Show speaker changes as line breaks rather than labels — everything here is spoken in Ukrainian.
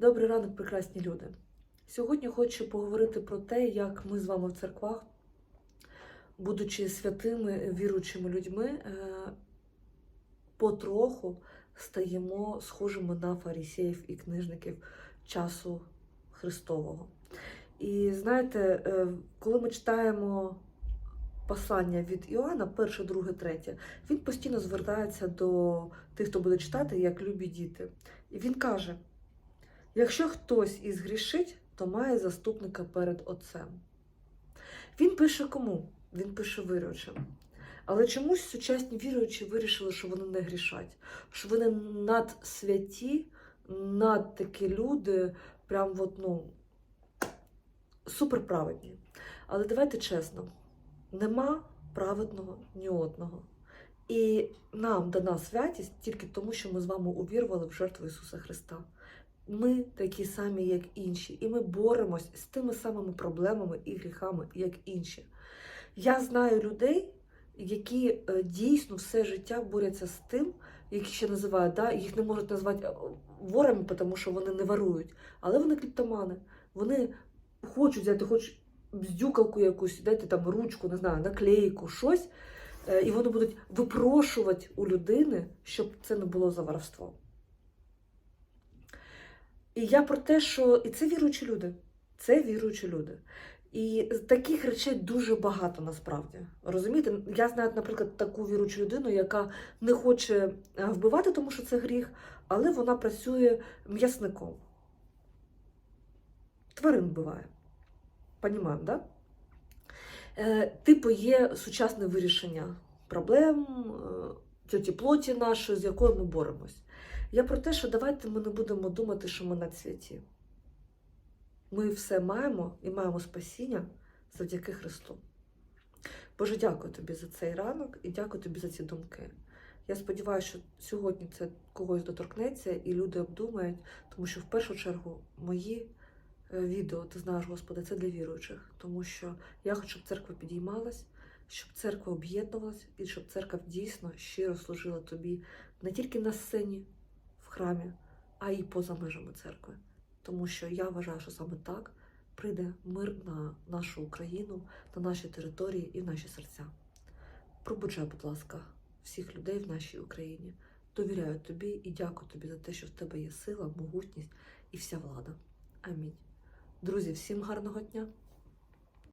Добрий ранок, прекрасні люди. Сьогодні хочу поговорити про те, як ми з вами в церквах, будучи святими віруючими людьми, е, потроху стаємо схожими на фарисеїв і книжників часу Христового. І знаєте, е, коли ми читаємо послання від Іоанна, перше, друге, третє, він постійно звертається до тих, хто буде читати, як любі діти. І він каже: якщо хтось і згрішить, то має заступника перед Отцем. Він пише кому? Він пише віруючим. Але чомусь сучасні віруючі вирішили, що вони не грішать, що вони надсвяті, над такі люди, прям от, ну, суперправедні. Але давайте чесно, нема праведного ні одного. І нам дана святість тільки тому, що ми з вами увірували в жертву Ісуса Христа. Ми такі самі, як інші, і ми боремось з тими самими проблемами і гріхами, як інші. Я знаю людей, які е, дійсно все життя борються з тим, які ще називають, да, їх не можуть назвати е, ворами, тому що вони не ворують, але вони кліптомани. Вони хочуть взяти хоч бздюкалку якусь, дайте там ручку, не знаю, наклейку, щось, е, і вони будуть випрошувати у людини, щоб це не було за воровство. І я про те, що і це віруючі люди. Це віруючі люди. І таких речей дуже багато насправді. Розумієте, я знаю, наприклад, таку віруючу людину, яка не хоче е, вбивати, тому що це гріх, але вона працює м'ясником. Тварин вбиває. Понімаємо, да? Е, типу, є сучасне вирішення проблем, е, тьоті плоті нашої, з якою ми боремось. Я про те, що давайте ми не будемо думати, що ми на святі. Ми все маємо і маємо спасіння завдяки Христу. Боже, дякую тобі за цей ранок і дякую тобі за ці думки. Я сподіваюся, що сьогодні це когось доторкнеться і люди обдумають, тому що в першу чергу мої е, відео, ти знаєш, Господи, це для віруючих, тому що я хочу, щоб церква підіймалась, щоб церква об'єднувалась і щоб церква дійсно щиро служила тобі не тільки на сцені, в храмі, а й поза межами церкви. Тому що я вважаю, що саме так прийде мир на нашу Україну, на наші території і в наші серця. Пробуджай, будь ласка, всіх людей в нашій Україні. Довіряю тобі і дякую тобі за те, що в тебе є сила, могутність і вся влада. Амінь. Друзі, всім гарного дня!